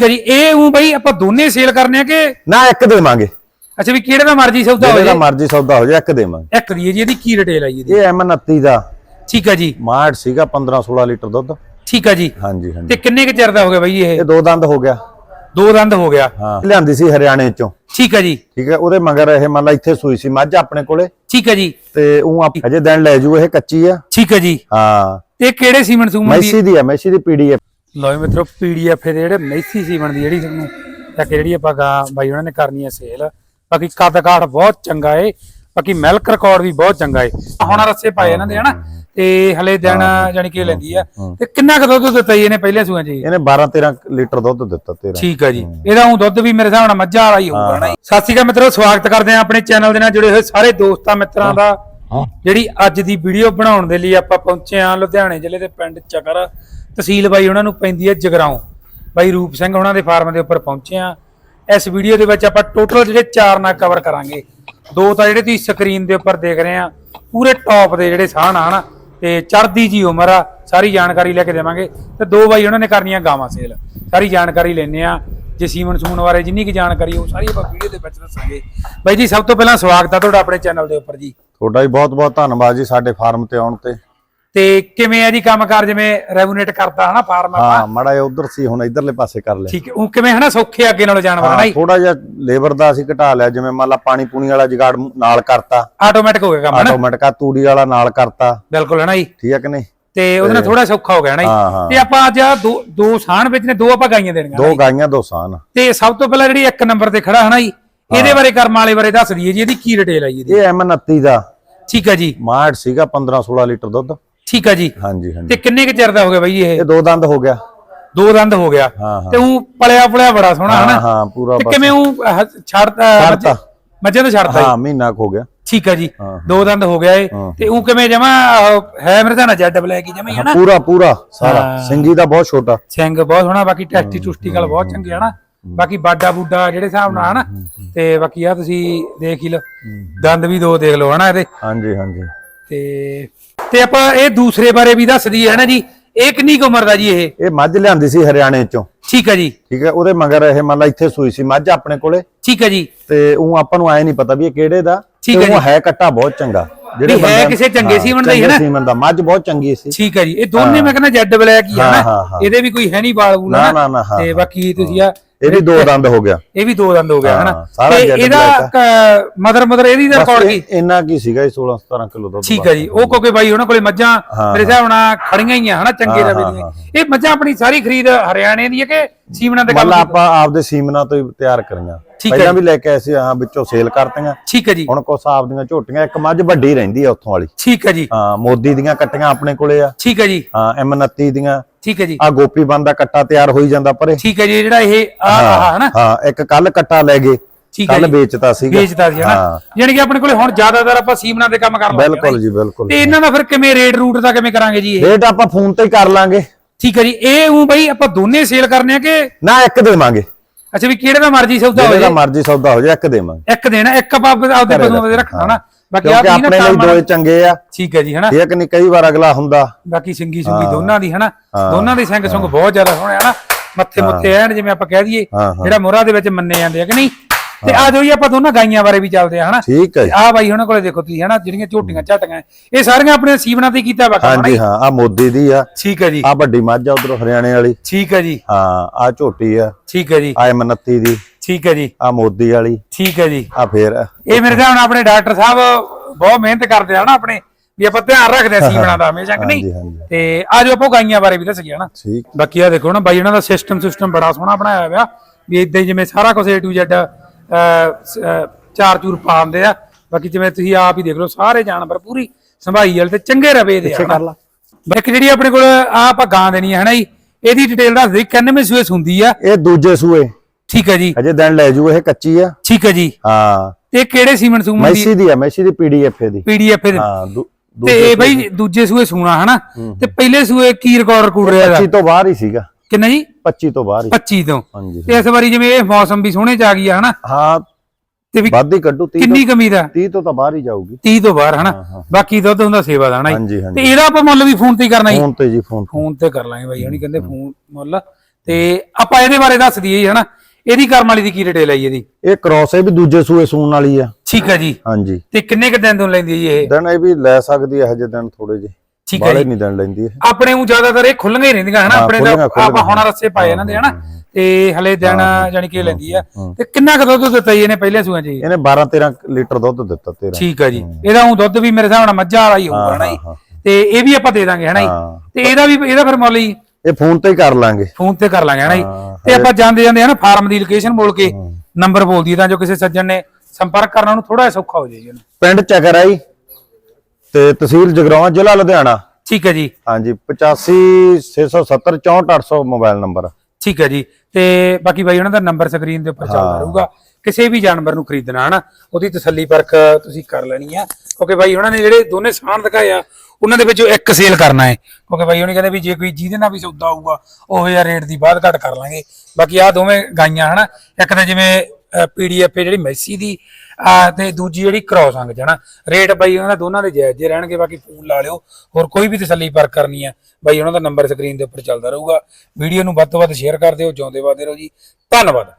ਕਰੀ ਇਹ ਉਹ ਬਈ ਆਪਾਂ ਦੋਨੇ ਸੇਲ ਕਰਨੇ ਆ ਕਿ ਨਾ ਇੱਕ ਦੇਵਾਂਗੇ। ਅੱਛਾ ਵੀ ਕਿਹੜੇ ਦਾ ਮਰਜ਼ੀ ਸੌਦਾ ਹੋ ਜਿਹੜੇ ਜਾਏ? ਮਰਜ਼ੀ ਸੌਦਾ ਹੋ ਜਾਏ ਇੱਕ ਦੇਵਾਂਗੇ। ਇੱਕ ਦੀ ਹੈ ਜੀ ਇਹਦੀ ਕੀ ਰਿਟੇਲ ਆਈ ਇਹਦੀ? ਇਹ M29 ਦਾ। ਠੀਕ ਆ ਜੀ। ਮਾੜ ਸੀਗਾ 15 16 ਲੀਟਰ ਦੁੱਧ। ਠੀਕ ਆ ਜੀ। ਹਾਂਜੀ ਹਾਂਜੀ। ਤੇ ਕਿੰਨੇ ਕੁ ਚਿਰ ਦਾ ਹੋ ਗਿਆ ਬਈ ਇਹ? ਇਹ ਦੋ ਦੰਦ ਹੋ ਗਿਆ। ਦੋ ਦੰਦ ਹੋ ਗਿਆ। ਹਾਂ। ਲਿਆਂਦੀ ਸੀ ਹਰਿਆਣੇ ਚੋਂ। ਠੀਕ ਆ ਜੀ। ਠੀਕ ਹੈ ਉਹਦੇ ਮਗਰ ਇਹ ਮੰਨ ਲਾ ਇੱਥੇ ਸੂਈ ਸੀ ਮੱਝ ਆਪਣੇ ਕੋਲੇ। ਠੀਕ ਆ ਜੀ। ਤੇ ਉਹ ਆਪ ਅਜੇ ਦਿਨ ਲੈ ਜੂ ਇਹ ਕੱਚੀ ਆ। ਠੀਕ ਆ ਜੀ। ਹਾਂ। ਤੇ ਕਿਹੜੇ ਸੀਮਨ ਸੂਮਨ ਦੀ? ਮੈਸੀ ਦੀ ਆ ਮੈਸੀ ਦੀ ਪੀਡੀ ਹੈ ਲਓ ਮਿੱਤਰੋ ਪੀਡੀਐਫ ਦੇ ਜਿਹੜੇ ਮੈਸੀ ਸੀਮਨ ਦੀ ਜਿਹੜੀ ਤੁਹਾਨੂੰ ਤਾਂ ਕਿ ਜਿਹੜੀ ਆਪਾਂ ਗਾ ਬਾਈ ਉਹਨਾਂ ਨੇ ਕਰਨੀ ਹੈ ਸੇਲ ਬਾਕੀ ਕੱਦ ਕਾਠ ਬਹੁਤ ਚੰਗਾ ਏ। ਬਾਕੀ ਮਿਲਕ ਰਿਕਾਰਡ ਵੀ ਬਹੁਤ ਚੰਗਾ ਏ। ਹੁਣ ਰੱਸੇ ਪਾਏ ਇਹਨਾਂ ਦੇ ਹਨਾ? ਤੇ ਹਲੇ ਦਿਨ ਜਾਨੀ ਕਿ ਲੈਂਦੀ ਆ। ਤੇ ਕਿੰਨਾ ਕੁ ਦੁੱਧ ਦਿੱਤਾ ਜੀ ਇਹਨੇ ਪਹਿਲੇ ਸੂਆਂ ਜੀ? ਇਹਨੇ 12 13 ਲੀਟਰ ਦੁੱਧ ਦਿੱਤਾ ਤੇਰਾ। ਠੀਕ ਆ ਜੀ। ਇਹਦਾ ਉਹ ਦੁੱਧ ਵੀ ਮੇਰੇ ਹਿਸਾਬ ਨਾਲ ਮੱਝਾਂ ਵਾਲਾ ਹੀ ਹੋਊਗਾ ਨਾ। ਸਤਿ ਸ਼੍ਰੀ ਅਕਾਲ ਮਿੱਤਰੋ ਸਵਾਗਤ ਕਰਦੇ ਆ ਆਪਣੇ ਚੈਨਲ ਦੇ ਨਾਲ ਜੁੜੇ ਹੋਏ ਸਾਰੇ ਦੋਸਤਾਂ ਮਿੱਤਰਾਂ ਦਾ। ਜਿਹੜੀ ਅੱਜ ਦੀ ਵੀਡੀਓ ਬਣਾਉਣ ਦੇ ਲਈ ਆਪਾਂ ਪਹੁੰਚੇ ਆ ਲੁਧਿਆਣੇ ਜ਼ਿਲ੍ਹੇ ਦੇ ਪਿੰਡ ਚੱਕਰ। ਤਹਿਸੀਲ ਬਾਈ ਉਹਨਾਂ ਨੂੰ ਪੈਂਦੀ ਹੈ ਜਗਰਾਉਂ। ਬਾਈ ਰੂਪ ਸਿੰਘ ਉਹਨਾਂ ਦੇ ਫਾਰਮ ਦੇ ਉੱਪਰ ਪਹੁੰਚੇ ਆ ਇਸ ਵੀਡੀਓ ਦੇ ਵਿੱਚ ਆਪਾਂ ਟੋਟਲ ਜਿਹੜੇ ਚਾਰ ਨਾ ਕਵਰ ਕਰਾਂਗੇ। ਦੋ ਤਾਂ ਜਿਹੜੇ ਤੁਸੀਂ ਸਕਰੀਨ ਦੇ ਉੱਪਰ ਦੇਖ ਰਹੇ ਆ ਪੂਰੇ ਟੌਪ ਦੇ ਜਿਹੜੇ ਸਾਹ ਆ ਹਨਾ, ਤੇ ਚੜਦੀ ਜੀ ਉਮਰ ਆ, ਸਾਰੀ ਜਾਣਕਾਰੀ ਲੈ ਕੇ ਦੇਵਾਂਗੇ। ਤੇ ਦੋ ਬਾਈ ਉਹਨਾਂ ਨੇ ਕਰਨੀਆਂ ਗਾਵਾਂ ਸੇਲ। ਸਾਰੀ ਜਾਣਕਾਰੀ ਲੈਣੇ ਆ ਜੇ ਸੀਮਨ ਸੂਮਨ ਬਾਰੇ ਜਿੰਨੀ ਕੀ ਜਾਣਕਾਰੀ ਉਹ ਸਾਰੀ ਆਪਾਂ ਵੀਡੀਓ ਦੇ ਵਿੱਚ ਦੱਸਾਂਗੇ। ਬਾਈ ਜੀ, ਸਭ ਤੋਂ ਪਹਿਲਾਂ ਸਵਾਗਤ ਆ ਤੁਹਾਡਾ ਆਪਣੇ ਚੈਨਲ ਦੇ ਉੱਪਰ ਜੀ। ਤੁਹਾਡਾ ਵੀ ਬਹੁਤ ਬਹੁਤ ਧੰਨਵਾਦ ਜੀ ਸਾਡੇ ਫਾਰਮ ਤੇ ਆਉਣ ਤੇ। ਤੇ ਕਿਵੇਂ ਆ ਜੀ ਕੰਮਕਾਰ? ਜਿਵੇਂ ਰੈਗੂਲੇਟ ਕਰਦਾ ਹਨਾ ਫਾਰਮ ਆਪਾਂ? ਹਾਂ ਮੜਾ ਜਿਹਾ ਉਧਰ ਸੀ ਹੁਣ ਇਧਰਲੇ ਪਾਸੇ ਕਰ ਲਿਆ। ਠੀਕ ਹੈ ਉਹ ਕਿਵੇਂ ਹਨਾ ਸੌਖੇ ਅੱਗੇ ਨਾਲੋਂ ਜਾਨਵਰ ਹਨਾ ਜੀ ਥੋੜਾ ਜਿਹਾ ਲੇਬਰ ਦਾ ਅਸੀਂ ਘਟਾ ਲਿਆ ਜਿਵੇਂ ਮੰਨ ਲਾ ਪਾਣੀ ਪੂਣੀ ਵਾਲਾ ਜਗਾੜ ਨਾਲ ਕਰਤਾ। ਆਟੋਮੈਟਿਕ ਹੋ ਗਿਆ ਕੰਮ ਹਨਾ? ਆਟੋਮੈਟਿਕ ਆ ਤੂੜੀ ਵਾਲਾ ਨਾਲ ਕਰਤਾ। ਬਿਲਕੁਲ ਹਨਾ ਜੀ? ਠੀਕ ਹੈ ਕਿ ਨਹੀਂ? ਤੇ ਉਹਦੇ ਨਾਲ ਥੋੜਾ ਸੌਖਾ ਹੋ ਗਿਆ ਹਾਂ, ਜੀ? ਹਾਂ। ਤੇ ਆਪਾਂ ਅੱਜ ਆਹ ਦੋ ਦੋ ਸਾਣ ਵਿੱਚ ਨੇ ਦੋ ਆਪਾਂ ਗਾਈਆਂ ਦੇਣੀਆਂ ਦੋ ਗਾਈਆਂ ਦੋ ਸਾਨ ਤੇ ਸਭ ਤੋਂ ਪਹਿਲਾਂ ਜਿਹੜੀ ਇੱਕ ਨੰਬਰ ਤੇ ਖੜਾ ਹਨਾ ਜੀ? ਇਹਦੇ ਬਾਰੇ ਕਰਮ ਵਾਲੇ ਬਾਰੇ ਦੱਸ ਦਈਏ ਜੀ ਇਹਦੀ ਕੀ ਰਿਟੇਲ ਆਈ ਇਹਦੀ? ਇਹ M29 ਦਾ। ਠੀਕ ਹੈ ਜੀ। ਮਾੜ ਸੀਗਾ 15 16 ਲੀਟਰ ਦੁੱਧ। ਠੀਕ ਹੈ ਜੀ। ਹਾਂਜੀ ਹਾਂਜੀ। ਤੇ ਕਿੰਨੇ ਕੁ ਚਿਰ ਦਾ ਹੋ ਗਿਆ ਬਾਈ ਇਹ? ਇਹ ਦੋ ਦੰਦ ਹੋ ਗਿਆ। ਦੋ ਦੰਦ ਹੋ ਗਿਆ। ਹਾਂ ਹਾਂ। ਤੇ ਉਹ ਪਲਿਆ ਪਲਿਆ ਬੜਾ ਸੋਹਣਾ ਹਾਂ ਹਨਾ? ਹਾਂ ਪੂਰਾ ਤੇ ਬਸ। ਕਿਵੇਂ ਉਹ ਅਹ, ਛੱਡਤਾ ਛੱਡਤਾ। ਮੱਝਾਂ ਤੋਂ ਛੱਡਤਾ ਜੀ? ਹਾਂ ਮਹੀਨਾ ਕੁ ਹੋ ਗਿਆ। ਠੀਕ ਹੈ ਜੀ। ਹਾਂ। ਦੋ ਦੰਦ ਹੋ ਗਿਆ ਏ ਹਾਂ। ਤੇ ਉਹ ਕਿਵੇਂ ਜਮਾ ਹੈ ਮੇਰੇ ਤਾਂ ਨਾ ਜੈਡ ਬਲੈਕ ਹੀ ਜਮਾ ਹੀ ਹਨਾ? ਪੂਰਾ ਪੂਰਾ ਸਾਰਾ। ਹਾਂ। ਸਿੰਗੀ ਦਾ ਬਹੁਤ ਛੋਟਾ। ਸਿੰਘ ਬਹੁਤ ਸੋਹਣਾ ਬਾਕੀ ਟੈਸਟੀ ਟੁਸਟੀਕਲ ਬਹੁਤ ਚੰਗੇ ਹਨਾ? ਬਾਕੀ ਬਾਡਾ ਬੂਡਾ ਜਿਹੜੇ ਹਿਸਾਬ ਨਾਲ ਹਨਾ? ਤੇ ਬਾਕੀ ਆ ਤੁਸੀਂ ਦੇਖ ਹੀ ਲਓ। ਦੰਦ ਵੀ ਦੋ ਦੇਖ ਲਓ ਹਨਾ ਇਹਦੇ? ਹਾਂਜੀ ਹਾਂਜੀ। ਤੇ ਤੇ ਆਪਾਂ ਇਹ ਦੂਸਰੇ ਬਾਰੇ ਵੀ ਦੱਸ ਦਈਏ ਹਨਾ ਜੀ? ਇਹ ਕਿੰਨੀ ਕੁ ਉਮਰ ਦਾ ਜੀ ਇਹ? ਇਹ ਮੱਝ ਲਿਆਂਦੀ ਸੀ ਹਰਿਆਣੇ ਚੋਂ। ਠੀਕ ਹੈ ਜੀ। ਠੀਕ ਹੈ ਉਹਦੇ ਮਗਰ ਇਹ ਮੰਨ ਲਾ ਇੱਥੇ ਸੂਈ ਸੀ ਮੱਝ ਆਪਣੇ ਕੋਲੇ। ਠੀਕ ਹੈ ਜੀ। ਤੇ ਉਹ ਆਪਾਂ ਨੂੰ ਆਏ ਨਹੀਂ ਪਤਾ ਵੀ ਇਹ ਕਿਹੜੇ ਦਾ ਠੀਕ ਹੈ ਉਹ ਹੈ ਕੱਟਾ ਬਹੁਤ ਚੰਗਾ। ਵੀ ਹੈ ਕਿਸੇ ਚੰਗੇ ਸੀਮਨ ਦਾ ਹੀ ਨਾ? ਸੀਮਨ ਦਾ ਮੱਝ ਬਹੁਤ ਚੰਗੀ ਸੀ। ਠੀਕ ਹੈ ਜੀ। ਇਹ ਦੋਨੇ ਮੈਂ ਕਹਿੰਦਾ ਜੈਡ ਬਲੈਕ ਹੀ ਹਾਂ, ਨਾ। ਇਹਦੇ ਵੀ ਕੋਈ ਹੈ ਨਹੀਂ ਬਾਲ ਬੂਲ ਨਾ, ਤੇ ਬਾਕੀ ਤੁਸੀਂ ਆ ਇਹ ਵੀ ਦੋ ਦੰਦ ਹੋ ਗਿਆ। ਇਹ ਵੀ ਦੋ ਦੰਦ ਹੋ ਗਿਆ ਹਨਾ? ਤੇ ਇਹਦਾ ਮਦਰ ਮਦਰ ਇਹਦੀ ਦਾ ਰਿਕਾਰਡ ਕੀ? ਇੰਨਾ ਕੀ ਸੀਗਾ ਇਹ 16 17 ਕਿਲੋ ਦੁੱਧ ਠੀਕ ਹੈ ਜੀ ਉਹ ਕਿਉਂਕਿ ਬਾਈ ਉਹਨਾਂ ਕੋਲੇ ਮੱਝਾਂ ਮੇਰੇ ਹਿਸਾਬ ਨਾਲ ਖੜੀਆਂ ਹੀ ਆ ਹਨਾ ਚੰਗੇ ਰਵੇ ਦੀਆਂ ਇਹ ਮੱਝਾਂ ਆਪਣੀ ਸਾਰੀ ਖਰੀਦ ਹਰਿਆਣੇ ਦੀ ਹੈ ਕਿ ਸੀਮਨਾ ਦੇ ਕੰਮ ਆਪਾਂ ਆਪਦੇ ਸੀਮਨਾ ਤੋਂ ਹੀ ਤਿਆਰ ਕਰੀਆਂ। ਪਹਿਲਾਂ ਵੀ ਲੈ ਕੇ ਆਏ ਸੀ ਹਾਂ ਵਿੱਚੋਂ ਸੇਲ ਕਰਤੀਆਂ। ਠੀਕ ਹੈ ਜੀ। ਹੁਣ ਕੁਛ ਆਪਦੀਆਂ ਝੋਟੀਆਂ ਇੱਕ ਮੱਝ ਵੱਡੀ ਰਹਿੰਦੀ ਆ ਉੱਥੋਂ ਵਾਲੀ। ਠੀਕ ਹੈ ਜੀ। ਹਾਂ ਮੋਦੀ ਦੀਆਂ ਕੱਟੀਆਂ ਆਪਣੇ ਕੋਲੇ ਆ। ਠੀਕ ਹੈ ਜੀ। ਹਾਂ M29 ਦੀਆਂ। ਠੀਕ ਹੈ ਜੀ। ਆ ਗੋਪੀ ਬੰਦ ਦਾ ਕੱਟਾ ਤਿਆਰ ਹੋਈ ਜਾਂਦਾ ਪਰੇ। ਠੀਕ ਹੈ ਜੀ ਜਿਹੜਾ ਇਹ ਆ ਹਨਾ? ਹਾਂ ਇੱਕ ਕੱਲ ਕੱਟਾ ਲੈ ਗਏ। ਠੀਕ ਹੈ ਕੱਲ ਵੇਚਤਾ ਸੀਗਾ। ਵੇਚਦਾ ਸੀ ਹਨਾ? ਯਾਨੀ ਕਿ ਆਪਣੇ ਕੋਲੇ ਹੁਣ ਜ਼ਿਆਦਾਤਰ ਆਪਾਂ ਸੀਮਨਾ ਦੇ ਕੰਮ ਕਰ ਲਾਂਗੇ ਬਿਲਕੁਲ ਜੀ ਬਿਲਕੁਲ ਤੇ ਇਹਨਾਂ ਦਾ ਫਿਰ ਕਿਵੇਂ ਰੇਟ ਰੂਟ ਦਾ ਕਿਵੇਂ ਕਰਾਂਗੇ ਜੀ ਇਹ? ਰੇਟ ਆਪਾਂ ਫੋਨ ਤੇ ਹੀ ਕਰ ਲਾਂਗੇ। ਠੀਕ ਹੈ ਜੀ ਇਹ ਉਹ ਬਈ ਆਪਾਂ ਦੋਨੇ ਸੇਲ ਕਰਨੇ ਆ ਕਿ ਨਾ ਇੱਕ ਦੇਵਾਂਗੇ। ਅੱਛਾ ਵੀ ਕਿਹੜੇ ਦਾ ਮਰਜ਼ੀ ਸੌਦਾ ਹੋ ਜਿਹੜਾ ਜਾਏ ਮਰਜ਼ੀ ਸੌਦਾ ਹੋ ਜਾਏ ਇੱਕ ਦੇਵਾਂਗੇ। ਇੱਕ ਦੇਣਾ ਇੱਕ ਆਪਾਂ ਆਪਦੇ ਪਸ਼ੂਆਂ ਦੇ ਰੱਖਣਾ ਨਾ ਬਾਕੀ ਆ ਕਿਉਂਕਿ ਆਪਣੇ ਲਈ ਦੋਏ ਚੰਗੇ ਆ। ਠੀਕ ਹੈ ਜੀ ਹਨਾ? ਇਹ ਕਿ ਨਹੀਂ ਕਈ ਵਾਰ ਅਗਲਾ ਹੁੰਦਾ। ਬਾਕੀ ਸਿੰਗੀ ਸੁੰਗੀ ਦੋਨਾਂ ਦੀ ਹਨਾ। ਦੋਨਾਂ ਦੇ ਸਿੰਘ ਸੁੰਗ ਬਹੁਤ ਜ਼ਿਆਦਾ ਸੋਹਣੇ ਹਨਾ? ਮੱਥੇ ਮੁੱਥੇ ਐਨ ਜਿਵੇਂ ਆਪਾਂ ਕਹਿ ਦਈਏ। ਜਿਹੜਾ ਮੋਹਰਾ ਦੇ ਵਿੱਚ ਮੰਨੇ ਜਾਂਦੇ ਆ ਕਿ ਨਹੀਂ? ਤੇ ਆ ਜਾਓ ਜੀ ਆਪਾਂ ਦੋਨਾਂ ਗਾਈਆਂ ਬਾਰੇ ਵੀ ਚੱਲਦੇ ਆ ਹਨਾ? ਠੀਕ ਹੈ। ਆ ਬਾਈ ਉਹਨਾਂ ਕੋਲੇ ਦੇਖੋ ਤੁਸੀਂ ਹਨਾ? ਜਿਹੜੀਆਂ ਝੋਟੀਆਂ ਝਾਟੀਆਂ ਇਹ ਸਾਰੀਆਂ ਆਪਣੇ ਸੀਵਨਾਂ ਤੇ ਕੀਤਾ ਹਨਾ ਹਾਂਜੀ? ਹਾਂ ਆ ਮੋਦੀ ਦੀ ਆ। ਠੀਕ ਹੈ ਜੀ। ਆ ਵੱਡੀ ਮੱਝ ਆ ਉਧਰੋਂ ਹਰਿਆਣੇ ਵਾਲੀ। ਠੀਕ ਹੈ ਜੀ। ਹਾਂ ਆ ਝੋਟੀ ਆ। ਠੀਕ ਹੈ ਜੀ। ਆ M29 ਦੀ। ਠੀਕ ਹੈ ਜੀ। ਆ ਮੋਦੀ ਵਾਲੀ। ਠੀਕ ਹੈ ਜੀ। ਆ ਫੇਰ। ਇਹ ਮੇਰੇ ਹਿਸਾਬ ਨਾਲ ਆਪਣੇ ਡਾਕਟਰ ਸਾਹਿਬ ਬਹੁਤ ਮਿਹਨਤ ਕਰਦੇ ਆ ਨਾ ਆਪਣੇ ਵੀ ਆਪਾਂ ਧਿਆਨ ਰੱਖਦੇ ਆ ਸੀਵਨਾਂ ਦਾ ਹਮੇਸ਼ਾ ਕਿ ਨਹੀਂ? ਤੇ ਆ ਜਾਓ ਆਪਾਂ ਗਾਈਆਂ ਬਾਰੇ ਵੀ ਦੱਸ ਗਿਆ ਨਾ ਠੀਕ। ਬਾਕੀ ਆ ਦੇਖੋ ਨਾ ਬਾਈ ਉਹਨਾਂ ਦਾ ਸਿਸਟਮ ਸਿਸਟਮ ਬੜਾ ਸੋਹਣਾ ਬਣਾਇਆ ਹੋਇਆ ਵੀ ਇਦਾਂ ਜਿਵੇਂ ਸਾਰਾ ਕੁਝ A to Z ਚਾਰ ਚੂਰ ਪਾਉਂਦੇ ਆ। ਬਾਕੀ ਜਿਵੇਂ ਤੁਸੀਂ ਆਪ ਹੀ ਦੇਖ ਲਓ ਸਾਰੇ ਜਾਨਵਰ ਪੂਰੀ ਸੰਭਾਈ ਵਾਲੇ ਤੇ ਚੰਗੇ ਰਵੇ ਦੇ ਆ ਕਰ ਲਾ। ਬਾਕੀ ਜਿਹੜੀ ਆਪਣੇ ਕੋਲ ਆ ਆਪਾਂ ਗਾਂ ਦੇਣੀ ਹੈ ਹਨਾ ਜੀ ਇਹਦੀ ਡਿਟੇਲ ਦੱਸ ਦੇ 91 ਸੂਏ ਹੁੰਦੀ ਆ। ਇਹ ਦੂਜੇ ਸੂਏ। ਠੀਕ ਹੈ ਜੀ। ਅਜੇ ਦਿਨ ਲੈ ਜੂ ਇਹ ਕੱਚੀ ਆ। ਠੀਕ ਹੈ ਜੀ। ਹਾਂ। ਤੇ ਕਿਹੜੇ ਸੀਮਨ ਸੂਮਨ ਦੀ? ਮੈਸੀ ਦੀ ਆ ਮੈਸੀ ਦੀ ਪੀਡੀਐਫ ਦੀ। ਪੀਡੀਐਫ ਦੇ। ਹਾਂ ਦੂ- ਤੇ ਇਹ ਬਈ ਦੂਜੇ ਸੂਏ ਸੂਣਾ ਹਨਾ? ਤੇ ਪਹਿਲੇ ਸੂਏ ਕੀ ਰਿਕਾਰਡ ਰਿਕੂਡ ਰਿਹਾ ਇਹਦਾ 25 ਤੋਂ ਬਾਹਰ ਹੀ ਸੀਗਾ। ਕਿੰਨਾ ਜੀ? 25 ਤੋਂ ਬਾਹਰ ਹੀ। 25 ਤੋਂ। ਹਾਂਜੀ। ਤੇ ਇਸ ਵਾਰੀ ਜਿਵੇਂ ਇਹ ਮੌਸਮ ਵੀ ਸੋਹਣੇ ਚ ਆ ਗਿਆ ਹਨਾ? ਹਾਂ ਤੇ ਵੀ ਵੱਧ ਹੀ ਕੱਢੂ 30 ਕਿੰਨੀ ਕਮੀ ਦਾ? 30 ਤੋਂ ਤਾਂ ਬਾਹਰ ਹੀ ਜਾਊਗੀ। 30 ਤੋਂ ਬਾਹਰ ਹਨਾ। ਬਾਕੀ ਦੁੱਧ ਹੁੰਦਾ ਸੇਵਾ ਦਾ ਹਨਾ ਜੀ। ਹਾਂਜੀ ਤੇ ਹਾਂਜੀ ਇਹਦਾ ਆਪਾਂ ਮੁੱਲ ਵੀ ਫੋਨ ਤੇ ਹੀ ਕਰਨਾ ਜੀ? ਫੋਨ ਤੇ ਜੀ ਫੋਨ ਫੋਨ ਤੇ ਕਰ ਲਾਂਗੇ ਬਾਈ ਹਣੀ ਕਹਿੰਦੇ ਫੋਨ ਮੁੱਲ। ਤੇ ਆਪਾਂ ਇਹਦੇ ਬਾਰੇ ਦੱਸ ਦਈਏ ਹਨਾ? ਇਹਦੀ ਕਰਮ ਵਾਲੀ ਦੀ ਕੀ ਡਿਟੇਲ ਆਈ ਇਹਦੀ? ਇਹ ਕ੍ਰੋਸ ਇਹ ਵੀ ਦੂਜੇ ਸੂਏ ਸੂਣ ਵਾਲੀ ਆ। ਠੀਕ ਹੈ ਜੀ। ਹਾਂਜੀ। ਤੇ ਕਿੰਨੇ ਕ ਦਿਨ ਤੋਂ ਲੈਂਦੀ ਹੈ ਜੀ ਇਹ? ਦਿਨ ਇਹ ਵੀ ਲੈ ਸਕਦੀ ਹੈ ਹਜੇ ਦਿਨ ਥੋੜੇ ਜਿਹੇ। ਠੀਕ ਹੈ ਬਾਲੇ ਜੀ। ਨਹੀਂ ਦਿਨ ਲੈਂਦੀ ਇਹ। ਆਪਣੇ ਨੂੰ ਜ਼ਿਆਦਾਤਰ ਇਹ ਖੁੱਲੀਆਂ ਹੀ ਰਹਿੰਦੀਆਂ ਹਨਾ? ਹਾਂ, ਆਪਣੇ ਦਾ ਖੁੱਲੀਆਂ- ਖੁੱਲੀਆਂ। ਆਪਾਂ ਹੁਣ ਰੱਸੇ ਪਾਏ ਇਹਨਾਂ ਦੇ ਹਨਾ? ਤੇ ਹਲੇ ਦਿਨ ਜਾਨੀ ਕਿ ਲੈਂਦੀ ਆ। ਤੇ ਕਿੰਨਾ ਕੁ ਦੁੱਧ ਦਿੱਤਾ ਜੀ ਇਹਨੇ ਪਹਿਲੇ ਸੂਆਂ 'ਚ ਜੀ? ਇਹਨੇ 12 13 ਲੀਟਰ ਦੁੱਧ ਦਿੱਤਾ ਤੇਰਾ। ਠੀਕ ਹੈ ਜੀ। ਇਹਦਾ ਉਹ ਦੁੱਧ ਵੀ ਮੇਰੇ ਹਿਸਾਬ ਨਾਲ ਮੱਝਾਂ ਵਾਲਾ ਹੀ ਹੋਊਗਾ ਹਨਾ ਜੀ? ਹਾਂ, ਤੇ ਇਹ ਵੀ ਆਪਾਂ ਦੇ ਦਾਂਗੇ ਹਨਾ ਜੀ? ਹਾਂ। ਤੇ ਇਹਦਾ ਵੀ ਇਹਦਾ ਫਿਰ ਮੁੱਲ ਜੀ? ਇਹ ਫੋਨ ਤੇ ਹੀ ਕਰ ਲਾਂਗੇ। ਫੋਨ ਤੇ ਕਰ ਲਾਂਗੇ ਹਨਾ ਜੀ? ਤੇ ਆਪਾਂ ਜਾਂਦੇ ਜਾਂਦੇ ਹਨਾ ਫਾਰਮ ਦੀ ਲੋਕੇਸ਼ਨ ਬੋਲ ਕੇ ਨੰਬਰ ਬੋਲ ਦਈਏ ਤਾਂ ਜੋ ਕਿਸੇ ਸੱਜਣ ਨੇ ਸੰਪਰਕ ਕਰਨਾ ਉਹਨੂੰ ਥੋੜਾ ਸੌਖਾ ਹੋ ਜਾਏ ਜੀ। ਪਿੰਡ ਚੱਕਰਾਈ ਤੇ ਤਹਿਸੀਲ ਜਗਰਾਵਾਂ ਜ਼ਿਲ੍ਹਾ ਲੁਧਿਆਣਾ। ਠੀਕ ਹੈ ਜੀ। ਹਾਂਜੀ 85 670 64800 ਮੋਬਾਈਲ ਨੰਬਰ ਠੀਕ ਹੈ ਜੀ। ਤੇ ਬਾਕੀ ਬਾਈ ਉਹਨਾਂ ਦਾ ਨੰਬਰ ਸਕਰੀਨ ਦੇ ਉੱਪਰ ਚੱਲਦਾ ਰਹੂਗਾ। ਕਿਸੇ ਵੀ ਜਾਨਵਰ ਨੂੰ ਖਰੀਦਣਾ ਹਨਾ ਉਹਦੀ ਤਸੱਲੀ ਪਰਖ ਤੁਸੀਂ ਕਰ ਲੈਣੀ ਆ। ਕਿਉਂਕਿ ਬਾਈ ਉਹਨਾਂ ਨੇ ਜਿਹੜੇ ਦੋਨੇ ਸਾਨ ਦਿਖਾਏ ਆ, ਉਹਨਾਂ ਦੇ ਵਿੱਚੋਂ ਇੱਕ ਸੇਲ ਕਰਨਾ ਹੈ। ਕਿਉਂਕਿ ਬਾਈ ਉਹਨੇ ਕਹਿੰਦੇ ਵੀ ਜੇ ਕੋਈ ਜਿਹਦੇ ਨਾਲ ਵੀ ਸੌਦਾ ਆਊਗਾ, ਉਹ ਜਿਹਾ ਰੇਟ ਦੀ ਬਾਅਦ ਘੱਟ ਕਰ ਲਾਂਗੇ। ਬਾਕੀ ਆ ਦੋਵੇਂ ਗਾਈਆਂ, ਹਨਾ? ਇੱਕ ਤਾਂ ਜਿਵੇਂ ਪੀਡੀਐਫ ਜਿਹੜੀ ਮੈਸੀ ਦੀ, ਆ ਤੇ ਦੂਜੀ ਜਿਹੜੀ ਕ੍ਰੋਸ ਅੰਗ ਜਣਾ ਰੇਟ ਬਾਈ ਉਹਨਾਂ ਦਾ ਦੋਨਾਂ ਦੇ ਜਾਇਜ਼ ਜੇ ਰਹਿਣਗੇ, ਬਾਕੀ ਫੋਨ ਲਾ ਲਿਓ। ਹੋਰ ਕੋਈ ਵੀ ਤਸੱਲੀ ਪਰ ਕਰਨੀ ਆ ਬਾਈ ਉਹਨਾਂ ਦਾ ਨੰਬਰ ਸਕਰੀਨ ਦੇ ਉੱਪਰ ਚੱਲਦਾ ਰਹੂਗਾ। ਵੀਡੀਓ ਨੂੰ ਵੱਧ ਤੋਂ ਵੱਧ ਸ਼ੇਅਰ ਕਰ ਦਿਓ, ਜਿਉਂਦੇ ਵਾਦੇ ਰਹੋ ਜੀ। ਧੰਨਵਾਦ।